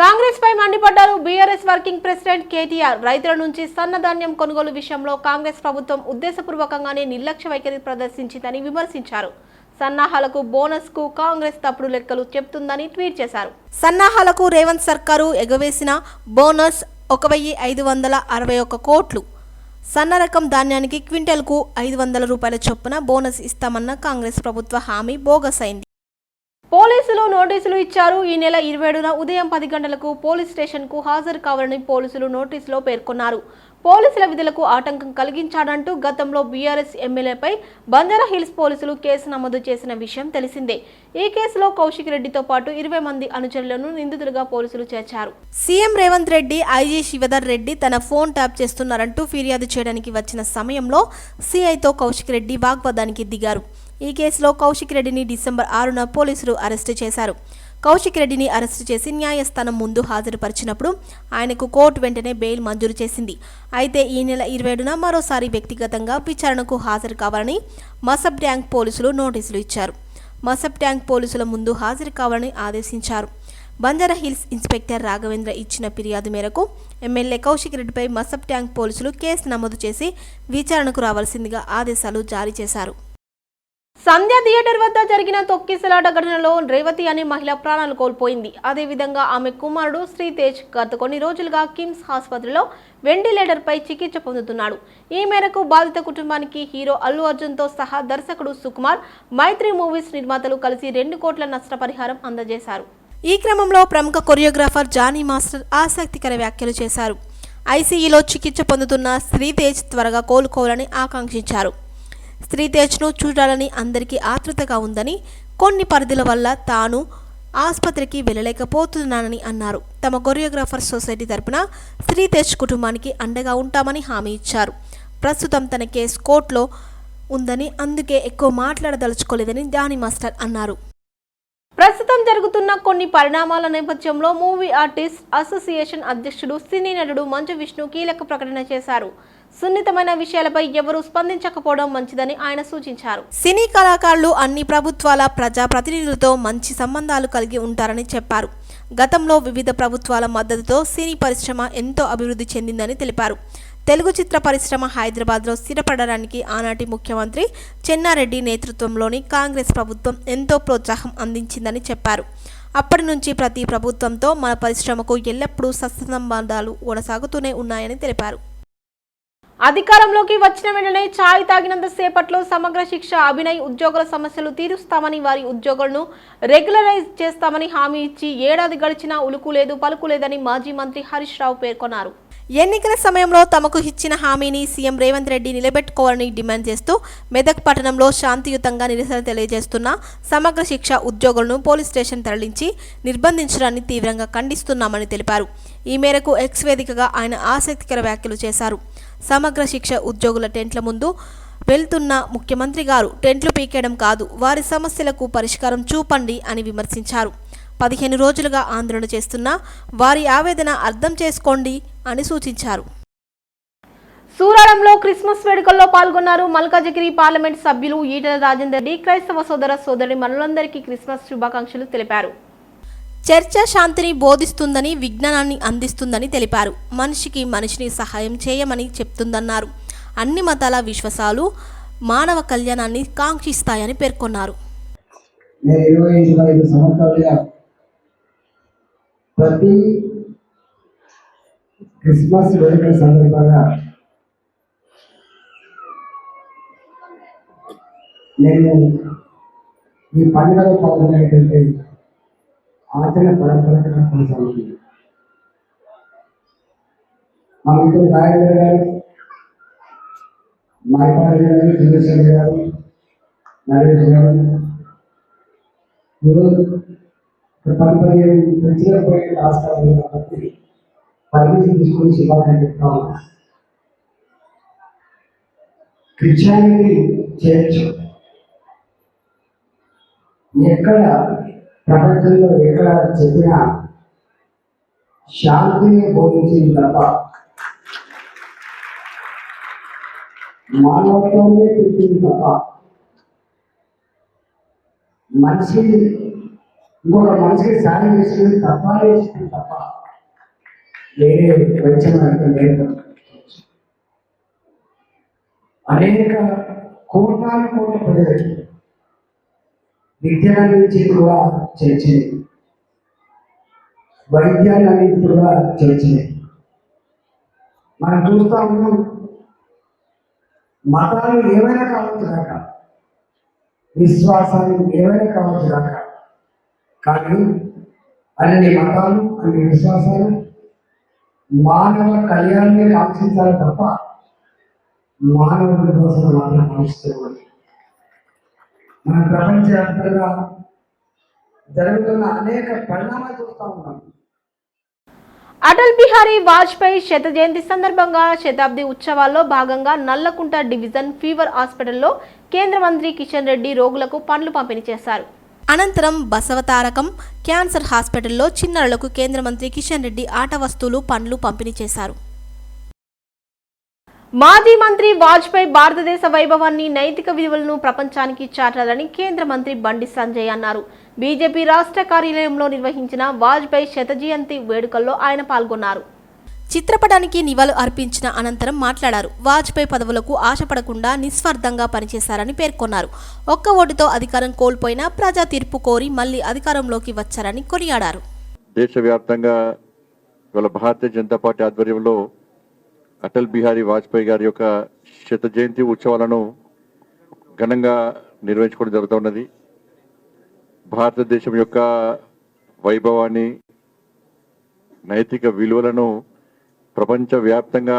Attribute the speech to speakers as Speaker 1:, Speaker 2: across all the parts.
Speaker 1: కాంగ్రెస్ పై మండిపడ్డారు BRS working president KTR. రైతుల నుంచి సన్నధాన్యం కొనుగోలు విషయంలో కాంగ్రెస్ ప్రభుత్వం ఉద్దేశపూర్వకంగానే నిర్లక్ష్య వైఖరి ప్రదర్శించిందని విమర్శించారు. సన్నాహాలకు బోనస్కు కాంగ్రెస్ తప్పుడు లెక్కలు చెప్తుందని ట్వీట్ చేశారు. సన్నాహాలకు రేవంత్ సర్కారు ఎగవేసిన బోనస్ ఒక వెయ్యి ఐదు వందల అరవై ఒక్క కోట్లు. సన్న రకం ధాన్యానికి క్వింటల్కు ఐదు వందల రూపాయల చొప్పున బోనస్ ఇస్తామన్న కాంగ్రెస్ ప్రభుత్వ హామీ బోగస్ అయింది. పోలీసులు నోటీసులు ఇచ్చారు. ఈ నెల ఇరవై ఏడున ఉదయం పది గంటలకు పోలీస్ స్టేషన్కు హాజరు కావాలని పోలీసులు నోటీసులో పేర్కొన్నారు. పోలీసుల విధులకు ఆటంకం కలిగించాడంటూ గతంలో బీఆర్ఎస్ ఎమ్మెల్యేపై బంజారా హిల్స్ పోలీసులు కేసు నమోదు చేసిన విషయం తెలిసిందే. ఈ కేసులో కౌశిక్ రెడ్డితో పాటు ఇరవై మంది అనుచరులను నిందితులుగా పోలీసులు చేర్చారు. సీఎం రేవంత్ రెడ్డి ఐజీ శివధర్ రెడ్డి తన ఫోన్ ట్యాప్ చేస్తున్నారంటూ ఫిర్యాదు చేయడానికి వచ్చిన సమయంలో సీఐతో కౌశిక్ రెడ్డి వాగ్వాదానికి దిగారు. ఈ కేసులో కౌశిక్ రెడ్డిని డిసెంబర్ ఆరున పోలీసులు అరెస్టు చేశారు. కౌశిక్ రెడ్డిని అరెస్టు చేసి న్యాయస్థానం ముందు హాజరుపరిచినప్పుడు ఆయనకు కోర్టు వెంటనే బెయిల్ మంజూరు చేసింది. అయితే ఈ నెల ఇరవై ఏడున మరోసారి వ్యక్తిగతంగా విచారణకు హాజరు కావాలని మసబ్ ట్యాంక్ పోలీసులు నోటీసులు ఇచ్చారు. మసబ్ ట్యాంక్ పోలీసుల ముందు హాజరు కావాలని ఆదేశించారు. బంజారా హిల్స్ ఇన్స్పెక్టర్ రాఘవేంద్ర ఇచ్చిన ఫిర్యాదు మేరకు ఎమ్మెల్యే కౌశిక్ రెడ్డిపై మసబ్ ట్యాంక్ పోలీసులు కేసు నమోదు చేసి విచారణకు రావాల్సిందిగా ఆదేశాలు జారీ చేశారు. సంధ్య థియేటర్ వద్ద జరిగిన తొక్కిసలాట ఘటనలో రేవతి అనే మహిళ ప్రాణాలు కోల్పోయింది. అదేవిధంగా ఆమె కుమారుడు శ్రీతేజ్ గత కొన్ని రోజులుగా కిమ్స్ ఆసుపత్రిలో వెంటిలేటర్పై చికిత్స పొందుతున్నాడు. ఈ మేరకు బాధిత కుటుంబానికి హీరో అల్లు అర్జున్తో సహా దర్శకుడు సుకుమార్ మైత్రి మూవీస్ నిర్మాతలు కలిసి రెండు కోట్ల నష్టపరిహారం అందజేశారు. ఈ క్రమంలో ప్రముఖ కొరియోగ్రాఫర్ జానీ మాస్టర్ ఆసక్తికర వ్యాఖ్యలు చేశారు. ఐసీఈలో చికిత్స పొందుతున్న శ్రీతేజ్ త్వరగా కోలుకోవాలని ఆకాంక్షించారు. శ్రీతేజ్ను చూడాలని అందరికీ ఆతృతగా ఉందని కొన్ని పరిధుల వల్ల తాను ఆసుపత్రికి వెళ్ళలేకపోతున్నానని అన్నారు. తమ కొరియోగ్రాఫర్ సొసైటీ తరపున శ్రీతేజ్ కుటుంబానికి అండగా ఉంటామని హామీ ఇచ్చారు. ప్రస్తుతం తన కేసు కోర్టులో ఉందని అందుకే ఎక్కువ మాట్లాడదలుచుకోలేదని దాని మాస్టర్ అన్నారు. ప్రస్తుతం జరుగుతున్న కొన్ని పరిణామాల నేపథ్యంలో మూవీ ఆర్టిస్ట్ అసోసియేషన్ అధ్యక్షుడు సినీ నటుడు మంచు విష్ణు కీలక ప్రకటన చేశారు. సున్నితమైన విషయాలపై ఎవరూ స్పందించకపోవడం మంచిదని ఆయన సూచించారు. సినీ కళాకారులు అన్ని ప్రభుత్వాల ప్రజా ప్రతినిధులతో మంచి సంబంధాలు కలిగి ఉంటారని చెప్పారు. గతంలో వివిధ ప్రభుత్వాల మద్దతుతో సినీ పరిశ్రమ ఎంతో అభివృద్ధి చెందిందని తెలిపారు. తెలుగు చిత్ర పరిశ్రమ హైదరాబాద్లో స్థిరపడడానికి ఆనాటి ముఖ్యమంత్రి చెన్నారెడ్డి నేతృత్వంలోని కాంగ్రెస్ ప్రభుత్వం ఎంతో ప్రోత్సాహం అందించిందని చెప్పారు. అప్పటి నుంచి ప్రతి ప్రభుత్వంతో మన పరిశ్రమకు ఎల్లప్పుడూ సత్సంబంధాలు కొనసాగుతూనే ఉన్నాయని తెలిపారు. అధికారంలోకి వచ్చిన వెంటనే ఛాయ్ తాగినంత సేపట్లో సమగ్ర శిక్ష అభినయ్ ఉద్యోగుల సమస్యలు తీరుస్తామని వారి ఉద్యోగులను రెగ్యులరైజ్ చేస్తామని హామీ ఇచ్చి ఏడాది గడిచినా ఉలుకు లేదు పలుకు లేదని మాజీ మంత్రి హరీష్ రావు పేర్కొన్నారు. ఎన్నికల సమయంలో తమకు ఇచ్చిన హామీని సీఎం రేవంత్ రెడ్డి నిలబెట్టుకోవాలని డిమాండ్ చేస్తూ మెదక్ పట్టణంలో శాంతియుతంగా నిరసన తెలియజేస్తున్న సమగ్ర శిక్ష ఉద్యోగులను పోలీస్ స్టేషన్ తరలించి నిర్బంధించడాన్ని తీవ్రంగా ఖండిస్తున్నామని తెలిపారు. ఈ మేరకు ఎక్స్ వేదికగా ఆయన ఆసక్తికర వ్యాఖ్యలు చేశారు. సమగ్ర శిక్ష ఉద్యోగుల టెంట్ల ముందు వెళ్తున్న ముఖ్యమంత్రి గారు టెంట్లు పీకేయడం కాదు వారి సమస్యలకు పరిష్కారం చూపండి అని విమర్శించారు. పదిహేను రోజులుగా ఆందోళన చేస్తున్న వారి ఆవేదన అర్థం చేసుకోండి అని సూచించారు. సూరారంలో క్రిస్మస్ వేడుకల్లో పాల్గొన్నారు మల్కాజగిరి పార్లమెంట్ సభ్యులు ఈటల రాజేందర్ రెడ్డి. క్రైస్తవ సోదర సోదరి మనులందరికీ క్రిస్మస్ శుభాకాంక్షలు తెలిపారు. చర్చ శాంతిని బోధిస్తుందని విజ్ఞానాన్ని అందిస్తుందని తెలిపారు. మనిషికి మనిషిని సహాయం చేయమని చెప్తుందన్నారు. అన్ని మతాల విశ్వాసాలు మానవ కళ్యాణాన్ని కాంక్షిస్తాయని పేర్కొన్నారు.
Speaker 2: నేను ఇరవై ఇరవై ఐదు సంవత్సరాలుగా ప్రతి క్రిస్మస్ వేడుకల సందర్భంగా నేను ఈ పండుగలో పాల్గొనేటువంటి ఆచరణ పరంపరగా కొనసాగుతుంది. మా మిత్రుడు రాజేంద్ర గారు మైపాడి గారు చంద్రశేఖర్ గారు నరేష్ గారు ఈరోజు పది పదిహేను చర్చలకు పోయిన రాష్ట్రాలు కాబట్టి పర్మిషన్ తీసుకొని శివాలని చెప్తా చెప్తాము క్రిస్టియానిటీ చేయొచ్చు ఎక్కడ ప్రపంచంలో ఎక్కడ చెప్పినా శాంతిని బోధించింది తప్ప మానవత్వమే పెట్టింది తప్ప మనిషి ఇంకొక మనిషికి సాయం చేస్తుంది తప్ప చేస్తుంది తప్ప. వేరే వైద్యం లేదు అనేక కోటాను కోట్ల ప్రజలకి విద్యలన్నించి కూడా చేర్చింది అనేది కూడా చేర్చింది మనం చూస్తా ఉన్నాం మతాలు ఏమైనా కావచ్చు కాక విశ్వాసాలు ఏమైనా కావచ్చు కాక కానీ అన్ని మతాలు అన్ని విశ్వాసాలు మానవ కళ్యాణాన్ని కాంక్షించాలి తప్ప మానవుడి కోసం మాత్రం కాంక్షించకూడదు. మన ప్రపంచవ్యాప్తంగా జరుగుతున్న అనేక పరిణామాలు చూస్తూ ఉన్నాం.
Speaker 1: అటల్ బిహారీ వాజ్పేయి శత జయంతి సందర్భంగా శతాబ్ది ఉత్సవాల్లో భాగంగా నల్లకుంట డివిజన్ ఫీవర్ హాస్పిటల్లో కేంద్ర మంత్రి కిషన్ రెడ్డి రోగులకు పండ్లు పంపిణీ చేశారు. అనంతరం బసవతారకం క్యాన్సర్ హాస్పిటల్లో చిన్నారులకు కేంద్ర మంత్రి కిషన్ రెడ్డి ఆట వస్తువులు పండ్లు పంపిణీ చేశారు. మాజీ మంత్రి వాజ్పేయి భారతదేశ వైభవాన్ని నైతిక విలువలను ప్రపంచానికి చాటాలని కేంద్ర మంత్రి బండి సంజయ్ అన్నారు. బీజేపీ రాష్ట్ర కార్యాలయంలో నిర్వహించిన వాజ్పేయి శత జయంతి వేడుకల్లో ఆయన పాల్గొన్నారు. చిత్రపటానికి నివాళులు అర్పించిన అనంతరం మాట్లాడారు. వాజ్పేయి పదవులకు ఆశపడకుండా నిస్వార్థంగా పనిచేశారని పేర్కొన్నారు. ఒక్క ఓటుతో అధికారం కోల్పోయినా ప్రజా తీర్పు కోరి మళ్ళీ అధికారంలోకి వచ్చారని కొనియాడారు.
Speaker 3: దేశవ్యాప్తంగా ఇవాళ భారతీయ జనతా పార్టీ ఆధ్వర్యంలో అటల్ బిహారీ వాజ్పేయి గారి యొక్క శత జయంతి ఉత్సవాలను ఘనంగా నిర్వహించుకోవడం జరుగుతున్నది భారతదేశం యొక్క వైభవాన్ని నైతిక విలువలను ప్రపంచవ్యాప్తంగా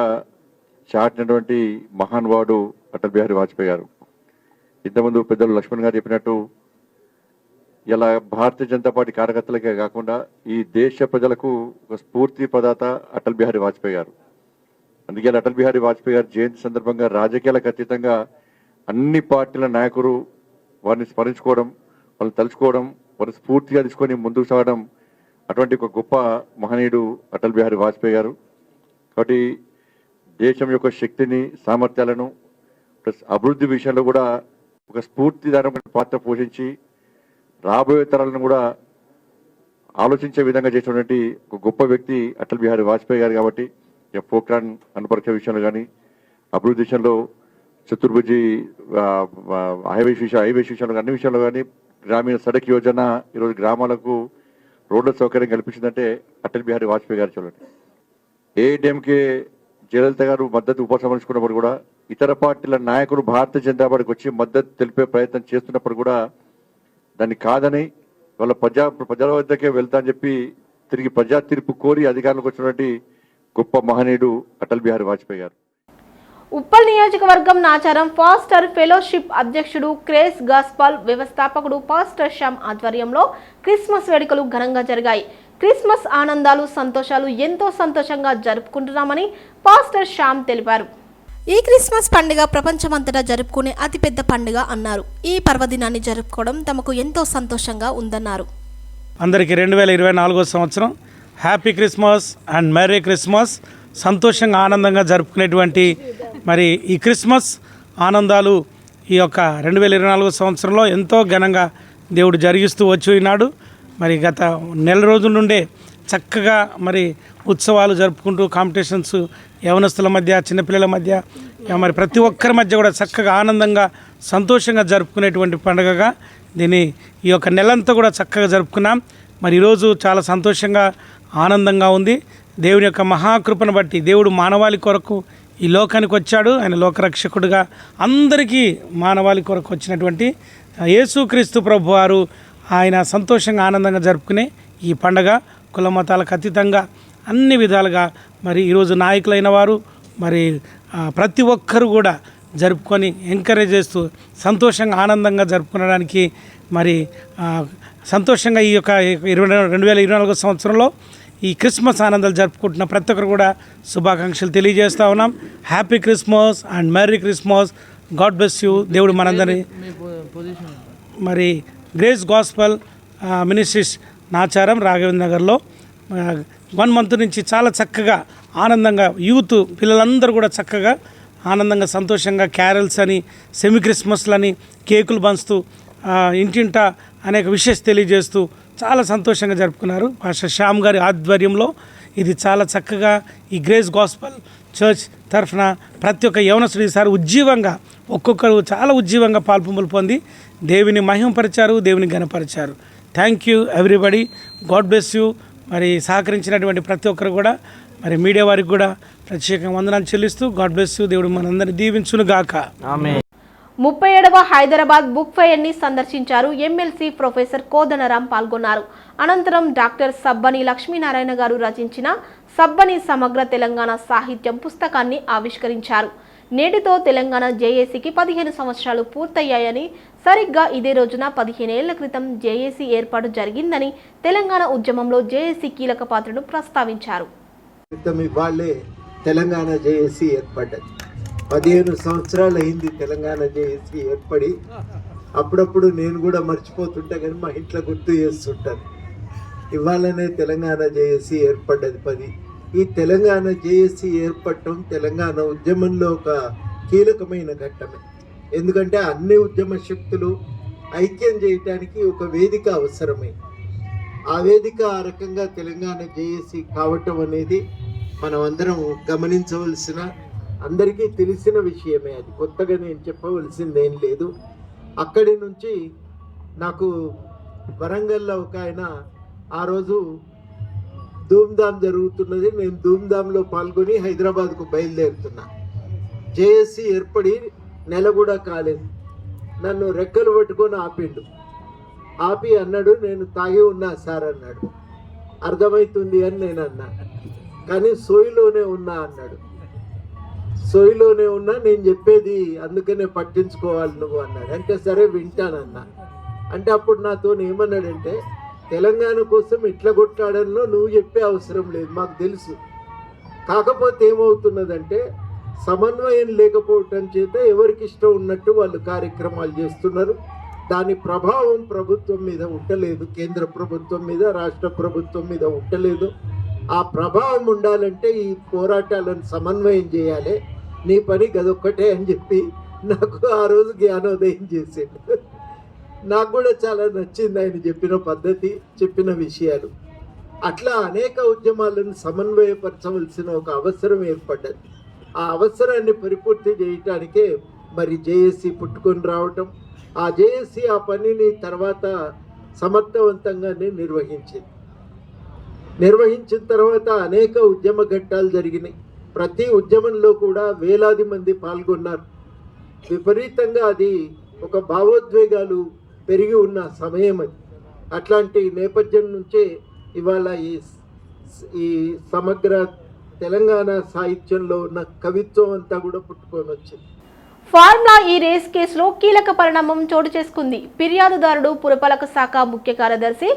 Speaker 3: చాటినటువంటి మహానుభావుడు అటల్ బిహారీ వాజ్పేయి గారు. ఇంతకుముందు పెద్దలు లక్ష్మణ్ గారు చెప్పినట్టు ఇలా భారతీయ జనతా పార్టీ కార్యకర్తలకే కాకుండా ఈ దేశ ప్రజలకు ఒక స్ఫూర్తి ప్రదాత అటల్ బిహారీ వాజ్పేయి గారు. అందుకే అటల్ బిహారీ వాజ్పేయి గారి జయంతి సందర్భంగా రాజకీయాలకు అతీతంగా అన్ని పార్టీల నాయకులు వారిని స్మరించుకోవడం వాళ్ళని తలుచుకోవడం వారిని స్ఫూర్తిగా తీసుకొని ముందుకు సాగడం అటువంటి ఒక గొప్ప మహనీయుడు అటల్ బిహారీ వాజ్పేయి గారు. కాబట్టి దేశం యొక్క శక్తిని సామర్థ్యాలను ప్లస్ అభివృద్ధి విషయంలో కూడా ఒక స్ఫూర్తిదారమైన పాత్ర పోషించి రాబోయే తరాలను కూడా ఆలోచించే విధంగా చేసినటువంటి ఒక గొప్ప వ్యక్తి అటల్ బిహారీ వాజ్పేయి గారు కాబట్టి ఇక పోఖ్రాన్ అనుపరీక్ష విషయంలో కానీ అభివృద్ధి విషయంలో చతుర్భుజి హైవేస్ విషయం హైవేస్ విషయంలో అన్ని విషయంలో కానీ గ్రామీణ సడక్ యోజన ఈరోజు గ్రామాలకు రోడ్ల సౌకర్యం కల్పించిందంటే అటల్ బిహారీ వాజ్పేయి గారు చూడండి. ఏఐడిఎంకే జయలలిత గారు మద్దతు ఉపసంహరించుకున్నప్పుడు కూడా ఇతర పార్టీల నాయకులు భారతీయ జనతా పార్టీకి వచ్చి మద్దతు తెలిపే ప్రయత్నం చేస్తున్నప్పుడు కూడా దాన్ని కాదని వాళ్ళ ప్రజా ప్రజల వద్దకే వెళ్తా అని చెప్పి తిరిగి ప్రజా తీర్పు కోరి అధికారంలోకి వచ్చినటువంటి గొప్ప మహనీయుడు అటల్ బిహారీ వాజ్పేయి గారు.
Speaker 1: ఉప్పల్ నియోజకవర్గం నాచారం ఫాస్టర్ ఫెలోషిప్ అధ్యక్షుడు క్రేస్ గాస్పాల్ వ్యవస్థాపకుడు పాస్టర్ శ్యామ్ ఆధ్వర్యంలో క్రిస్మస్ వేడుకలు ఘనంగా జరిగాయి. క్రిస్మస్ ఆనందాలు సంతోషాలు ఎంతో సంతోషంగా జరుపుకుంటున్నామని పాస్టర్ శ్యామ్ తెలిపారు. ఈ క్రిస్మస్ పండుగ ప్రపంచమంతటా జరుపుకునే అతిపెద్ద పండుగ అన్నారు. ఈ పర్వదినాన్ని జరుపుకోవడం తమకు ఎంతో సంతోషంగా ఉందన్నారు.
Speaker 4: అందరికీ రెండు వేల ఇరవై నాలుగో సంవత్సరం happy Christmas and merry Christmas సంతోషంగా ఆనందంగా జరుపుకునేటువంటి మరి ఈ క్రిస్మస్ ఆనందాలు ఈ యొక్క రెండు వేల ఇరవై నాలుగో సంవత్సరంలో ఎంతో ఘనంగా దేవుడు జరిగిస్తూ వచ్చి ఉన్నాడు మరి గత నెల రోజుల నుండే చక్కగా మరి ఉత్సవాలు జరుపుకుంటూ కాంపిటీషన్స్ యవనస్తుల మధ్య చిన్నపిల్లల మధ్య మరి ప్రతి ఒక్కరి మధ్య కూడా చక్కగా ఆనందంగా సంతోషంగా జరుపుకునేటువంటి పండుగగా దీన్ని ఈ యొక్క నెలంతా కూడా చక్కగా జరుపుకున్నాం. మరి ఈరోజు చాలా సంతోషంగా ఆనందంగా ఉంది. దేవుని యొక్క మహాకృపను బట్టి దేవుడు మానవాళి కొరకు ఈ లోకానికి వచ్చాడు. ఆయన లోకరక్షకుడుగా అందరికీ మానవాళి కొరకు వచ్చినటువంటి యేసుక్రీస్తు ప్రభు వారు ఆయన సంతోషంగా ఆనందంగా జరుపుకునే ఈ పండగ కుల మతాలకు అతీతంగా అన్ని విధాలుగా మరి ఈరోజు నాయకులైన వారు మరి ప్రతి ఒక్కరు కూడా జరుపుకొని ఎంకరేజ్ చేస్తూ సంతోషంగా ఆనందంగా జరుపుకోవడానికి మరి సంతోషంగా ఈ యొక్క ఇరవై రెండు వేల ఇరవై నాలుగో సంవత్సరంలో ఈ క్రిస్మస్ ఆనందాలు జరుపుకుంటున్న ప్రతి ఒక్కరు కూడా శుభాకాంక్షలు తెలియజేస్తా ఉన్నాం. Happy Christmas and merry Christmas God bless you దేవుడు మనందరినీ మరి grace gospel ministries Nacharam Raghavendra నగర్లో. వన్ మంత్ నుంచి చాలా చక్కగా ఆనందంగా యూత్ పిల్లలందరూ కూడా చక్కగా ఆనందంగా సంతోషంగా క్యారల్స్ అని సెమీ క్రిస్మస్లని కేకులు పంచుతూ ఇంటింట అనేక విషెస్ తెలియజేస్తూ చాలా సంతోషంగా జరుపుకున్నారు. భాష శ్యామ్ గారి ఆధ్వర్యంలో ఇది చాలా చక్కగా ఈ గ్రేస్ గాస్పల్ చర్చ్ తరఫున ప్రతి ఒక్క యవనస్తుడు ఈసారి ఉజ్జీవంగా ఒక్కొక్కరు చాలా ఉజ్జీవంగా పాల్పొంపులు పొంది దేవుని మహిమపరిచారు దేవుని గణపరిచారు thank you everybody God bless you మరి సహకరించినటువంటి ప్రతి ఒక్కరు కూడా మరి మీడియా వారికి కూడా ప్రత్యేకంగా వందనాలు చెల్లిస్తూ గాడ్ బ్లెస్ యూ దేవుడు మనందరినీ దీవించును గాక.
Speaker 1: ముప్పై ఏడవ హైదరాబాద్ బుక్ ఫెయిర్ని సందర్శించారు ఎమ్మెల్సీ ప్రొఫెసర్ కోదనరాం పాల్గొన్నారు. అనంతరం డాక్టర్ సబ్బని లక్ష్మీనారాయణ గారు రచించిన సబ్బని సమగ్ర తెలంగాణ సాహిత్యం పుస్తకాన్ని ఆవిష్కరించారు. నేటితో తెలంగాణ జేఏసీకి పదిహేను సంవత్సరాలు పూర్తయ్యాయని సరిగ్గా ఇదే రోజున పదిహేనేళ్ళ క్రితం జేఏసీ ఏర్పాటు జరిగిందని తెలంగాణ ఉద్యమంలో జేఏసీ కీలక పాత్రను ప్రస్తావించారు.
Speaker 5: తెలంగాణ జేఏసీ ఏర్పడ్డది. పదిహేను సంవత్సరాలు అయింది తెలంగాణ జేఏసీ ఏర్పడి. అప్పుడప్పుడు నేను కూడా మర్చిపోతుంటా కానీ మా ఇంట్లో గుర్తు చేస్తుంటాను ఇవాళనే తెలంగాణ జేఏసీ ఏర్పడ్డది పది. ఈ తెలంగాణ జేఏసీ ఏర్పడటం తెలంగాణ ఉద్యమంలో ఒక కీలకమైన ఘట్టమే. ఎందుకంటే అన్ని ఉద్యమ శక్తులు ఐక్యం చేయటానికి ఒక వేదిక అవసరమే. ఆ వేదిక ఆ రకంగా తెలంగాణ జేఏసీ కావటం అనేది మనం అందరం గమనించవలసిన అందరికీ తెలిసిన విషయమే అది. కొత్తగా నేను చెప్పవలసిందేం లేదు. అక్కడి నుంచి నాకు వరంగల్లో ఒక ఆయన ఆ రోజు ధూమ్ధామ్ జరుగుతున్నది. నేను ధూమ్ధామ్లో పాల్గొని హైదరాబాద్కు బయలుదేరుతున్నా. జేఏసీ ఏర్పడి నెల కూడా కాలేదు. నన్ను రెక్కలు పట్టుకొని ఆపిండు. ఆపి అన్నాడు నేను తాగి ఉన్నా సార్ అన్నాడు. అర్థమవుతుంది అని నేను అన్నా. కానీ సోయిలోనే ఉన్నా అన్నాడు. సోయిలోనే ఉన్నా నేను చెప్పేది అందుకనే పట్టించుకోవాలి నువ్వు అన్నాడు. అంటే సరే వింటానన్నా. అంటే అప్పుడు నాతో ఏమన్నాడంటే తెలంగాణ కోసం ఇట్ల కొట్లాడాలో నువ్వు చెప్పే అవసరం లేదు మాకు తెలుసు. కాకపోతే ఏమవుతున్నదంటే సమన్వయం లేకపోవటం చేత ఎవరికి ఇష్టం ఉన్నట్టు వాళ్ళు కార్యక్రమాలు చేస్తున్నారు. దాని ప్రభావం ప్రభుత్వం మీద ఉండలేదు కేంద్ర ప్రభుత్వం మీద రాష్ట్ర ప్రభుత్వం మీద ఉండలేదు. ఆ ప్రభావం ఉండాలంటే ఈ పోరాటాలను సమన్వయం చేయాలి. నీ పని గదొక్కటే అని చెప్పి నాకు ఆ రోజు జ్ఞానోదయం చేసిండు. నాకు కూడా చాలా నచ్చింది ఆయన చెప్పిన పద్ధతి చెప్పిన విషయాలు. అట్లా అనేక ఉద్యమాలను సమన్వయపరచవలసిన ఒక అవసరం ఏర్పడ్డది. ఆ అవసరాన్ని పరిపూర్తి చేయటానికే మరి జేఏసీ పుట్టుకొని రావటం ఆ జేఏసీ ఆ పనిని తర్వాత సమర్థవంతంగానే నిర్వహించింది. నిర్వహించిన తర్వాత అనేక ఉద్యమ ఘట్టాలు జరిగినాయి. ప్రతి ఉద్యమంలో కూడా వేలాది మంది పాల్గొన్నారు. విపరీతంగా అది ఒక భావోద్వేగాలు పెరిగి ఉన్న సమయం అది అట్లాంటి నేపథ్యం నుంచే ఇవాళ ఈ ఈ సమగ్ర తెలంగాణ సాహిత్యంలో ఉన్న కవిత్వం అంతా కూడా పుట్టుకొని వచ్చింది.
Speaker 1: ఫార్ములా ఈ రేస్ కేసులో కీలక పరిణామం చోటు చేసుకుంది. ఫిర్యాదుదారుడు పురపాలక శాఖ ముఖ్య కార్యదర్శి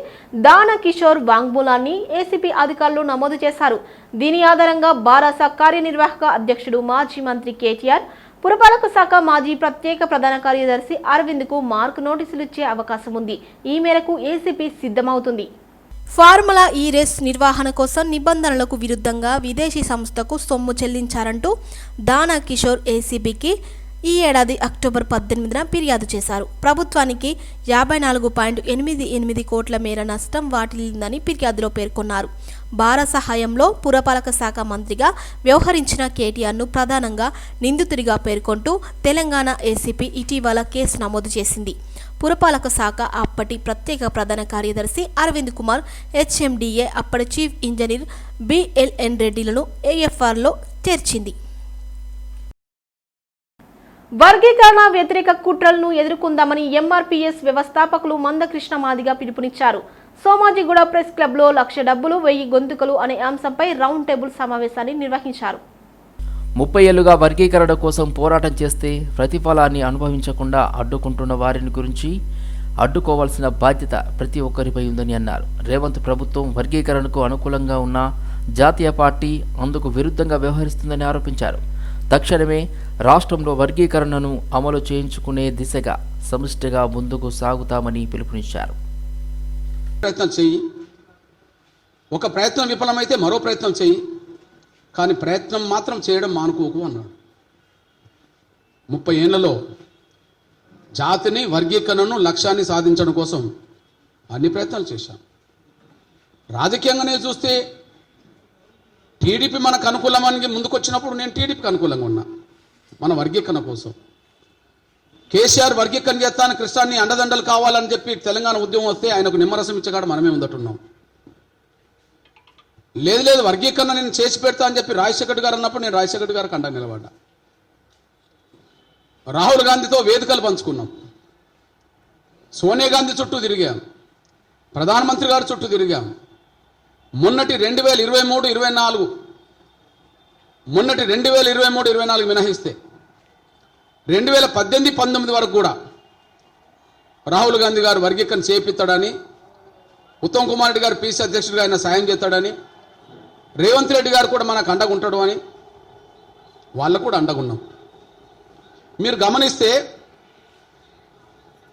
Speaker 1: దాన కిషోర్ వాంగ్మూలాన్ని ఏసీపీ అధికారులు నమోదు చేశారు. దీని ఆధారంగా బారాస కార్యనిర్వాహక అధ్యక్షుడు మాజీ మంత్రి కేటీఆర్ పురపాలక శాఖ మాజీ ప్రత్యేక ప్రధాన కార్యదర్శి అరవింద్కు మార్క్ నోటీసులు ఇచ్చే అవకాశం ఉంది. ఈ మేరకు ఏసీపీ సిద్ధమవుతుంది. ఫార్ములా ఈ రేస్ నిర్వహణ కోసం నిబంధనలకు విరుద్ధంగా విదేశీ సంస్థకు సొమ్ము చెల్లించారంటూ దానా కిషోర్ ఏసీబీకి ఈ ఏడాది అక్టోబర్ పద్దెనిమిదిన ఫిర్యాదు చేశారు. ప్రభుత్వానికి యాభై నాలుగు పాయింట్ ఎనిమిది ఎనిమిది కోట్ల మేర నష్టం వాటిల్లిందని ఫిర్యాదులో పేర్కొన్నారు. భారత సహాయంలో పురపాలక శాఖ మంత్రిగా వ్యవహరించిన కేటీఆర్ను ప్రధానంగా నిందితుడిగా పేర్కొంటూ తెలంగాణ ఏసీపీ ఇటీవల కేసు నమోదు చేసింది. పురపాలక శాఖ అప్పటి ప్రత్యేక ప్రధాన కార్యదర్శి అరవింద్ కుమార్ హెచ్ఎండిఏ అప్పటి చీఫ్ ఇంజనీర్ బిఎల్ఎన్ రెడ్డిలను ఏఎఫ్ఆర్లో చేర్చింది. వర్గీకరణ వ్యతిరేక కుట్రలను ఎదుర్కొందామని ఎంఆర్పీఎస్ వ్యవస్థాపకులు మందకృష్ణ మాదిగా పిలుపునిచ్చారు. సోమాజిగూడ ప్రెస్ క్లబ్లో లక్ష డబ్బులు వెయ్యి గొంతుకలు అనే అంశంపై రౌండ్ టేబుల్ సమావేశాన్ని నిర్వహించారు.
Speaker 6: ముప్పై ఏళ్ళుగా వర్గీకరణ కోసం పోరాటం చేస్తే ప్రతిఫలాన్ని అనుభవించకుండా అడ్డుకుంటున్న వారిని గురించి అడ్డుకోవాల్సిన బాధ్యత ప్రతి ఒక్కరిపై ఉందని అన్నారు. రేవంత్ ప్రభుత్వం వర్గీకరణకు అనుకూలంగా ఉన్న జాతీయ పార్టీ అందుకు విరుద్ధంగా వ్యవహరిస్తుందని ఆరోపించారు. తక్షణమే రాష్ట్రంలో వర్గీకరణను అమలు చేయించుకునే దిశగా సమిష్టిగా ముందుకు సాగుతామని పిలుపునిచ్చారు.
Speaker 7: ప్రయత్నం చేయి ఒక ప్రయత్నం విఫలమైతే మరో ప్రయత్నం చేయి కానీ ప్రయత్నం మాత్రం చేయడం మానుకోకు అన్నాడు. ముప్పై ఏళ్ళలో జాతిని వర్గీకరణను లక్ష్యాన్ని సాధించడం కోసం అన్ని ప్రయత్నాలు చేశాం. రాజకీయంగానే చూస్తే టీడీపీ మనకు అనుకూలమని ముందుకొచ్చినప్పుడు నేను టీడీపీకి అనుకూలంగా ఉన్నా. మన వర్గీకరణ కోసం. కేసీఆర్ వర్గీకరణ చేస్తాను కృష్ణాన్ని అండదండలు కావాలని చెప్పి తెలంగాణ ఉద్యమం వస్తే ఆయనకు నిమ్మరసం ఇచ్చగాడ మనమే ఉందట్టున్నాం లేదు లేదు వర్గీకరణ నేను చేసి పెడతా అని చెప్పి రాజశేఖర్ గారు అన్నప్పుడు నేను రాజశేఖర్ గారికి అండ నిలబడ్డా. రాహుల్ గాంధీతో వేదికలు పంచుకున్నాం. సోనియా గాంధీ చుట్టూ తిరిగాం. ప్రధానమంత్రి గారి చుట్టూ తిరిగాం. మొన్నటి రెండు వేల ఇరవై మూడు ఇరవై నాలుగు. మొన్నటి రెండు వేల ఇరవై మూడు ఇరవై నాలుగు మినహాయిస్తే. రెండు వేల పద్దెనిమిది పంతొమ్మిది వరకు కూడా రాహుల్ గాంధీ గారు వర్గీకరణ చేపిస్తాడని ఉత్తమ్ కుమార్ రెడ్డి గారు పీసీ అధ్యక్షుడిగా ఆయన సాయం చేస్తాడని రేవంత్ రెడ్డి గారు కూడా మనకు అండగుంటాడు అని వాళ్ళకు కూడా అండగున్నాం మీరు గమనిస్తే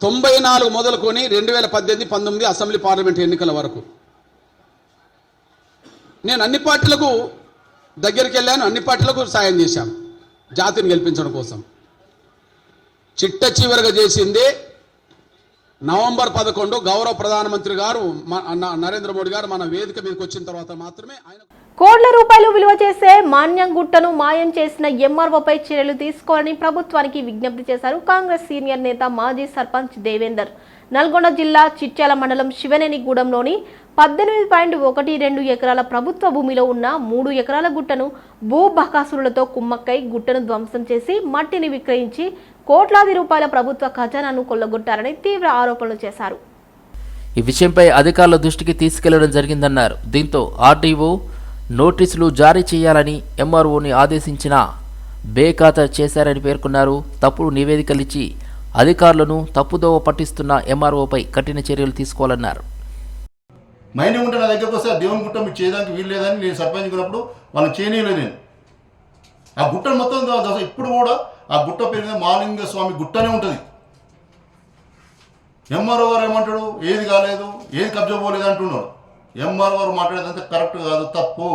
Speaker 7: తొంభై నాలుగు మొదలుకొని రెండు వేల పద్దెనిమిది పంతొమ్మిది అసెంబ్లీ పార్లమెంట్ ఎన్నికల వరకు నేను అన్ని పార్టీలకు దగ్గరికి వెళ్ళాను అన్ని పార్టీలకు సాయం చేశాను జాతిని గెలిపించడం కోసం. చిట్ట చివరిగా చేసింది నవంబర్ పదకొండు గౌరవ ప్రధానమంత్రి గారు మ- నరేంద్ర మోడీ గారు మన వేదిక మీదకి వచ్చిన తర్వాత మాత్రమే ఆయన
Speaker 1: కోట్ల రూపాయలు విలువ చేసే మాన్యం గుట్టను మాయం చేసిన ఎంఆర్ఓపై చర్యలు తీసుకోవాలని ప్రభుత్వానికి విజ్ఞప్తి చేశారు కాంగ్రెస్ సీనియర్ నేత మాజీ సర్పంచ్ దేవేందర్. నల్గొండ జిల్లా చిట్యాల మండలం శివనేనిగూడెంలోని పద్దెనిమిది పాయింట్ ఒకటి రెండు ఎకరాల ప్రభుత్వ భూమిలో ఉన్న మూడు ఎకరాల గుట్టను భూ బకాసురులతో కుమ్మక్కై గుట్టను ధ్వంసం చేసి మట్టిని విక్రయించి కోట్లాది రూపాయల ప్రభుత్వ ఖజానాను కొల్లగొట్టారని తీవ్ర ఆరోపణలు చేశారు.
Speaker 6: ఈ విషయంపై అధికారుల దృష్టికి తీసుకెళ్ళడం జరిగిందన్నారు. దీంతో ఆర్డీఓ నోటీసులు జారీ చేయాలని ఎంఆర్ఓని ఆదేశించిన బేఖాతా చేశారని పేర్కొన్నారు. తప్పుడు నివేదికలిచ్చి అధికారులను తప్పుదోవ పట్టిస్తున్న ఎంఆర్ఓపై కఠిన చర్యలు తీసుకోవాలన్నారు.
Speaker 8: మైండ్ ఉంటే నా దగ్గరకు వస్తే దేవుని గుట్ట మీరు చేయడానికి వీలు లేదని నేను సర్పంచ్ ఉన్నప్పుడు వాళ్ళు చేయనీయలేదు నేను. ఆ గుట్టను మొత్తం ఇప్పుడు కూడా ఆ గుట్ట పేరు మాలింగ స్వామి గుట్టనే ఉంటుంది. ఎంఆర్ఓ గారు ఏమంటాడు? ఏది కాలేదు ఏది కబ్జా పోలేదు అంటున్నాడు. ఎంఆర్ఓ గారు మాట్లాడేదంతా కరెక్ట్ కాదు తప్పు.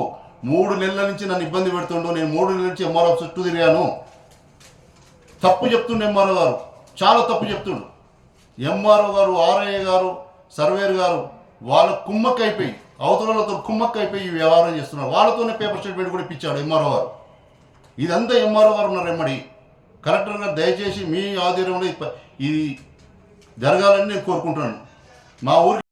Speaker 8: మూడు నెలల నుంచి నన్ను ఇబ్బంది పెడుతుండు నేను మూడు నెలల నుంచి ఎంఆర్ఓ చుట్టూ తిరిగాను. తప్పు చెప్తుండు ఎంఆర్ఓ గారు. చాలా తప్పు చెప్తుండు. ఎంఆర్ఓ గారు ఆర్ఐ గారు సర్వేర్ గారు వాళ్ళ కుమ్మక్క అయిపోయి అవతలతో కుమ్మక్క అయిపోయి ఈ వ్యవహారం చేస్తున్నారు. వాళ్ళతోనే పేపర్ స్టేట్మెంట్ కూడా ఇప్పించాడు ఎంఆర్ఓ గారు. ఇదంతా ఎంఆర్ఓ గారు ఉన్నారు ఎమ్మడి. కలెక్టర్ గారు దయచేసి మీ ఆధ్వర్యంలో ఇది జరగాలని నేను కోరుకుంటున్నాను. మా ఊరికి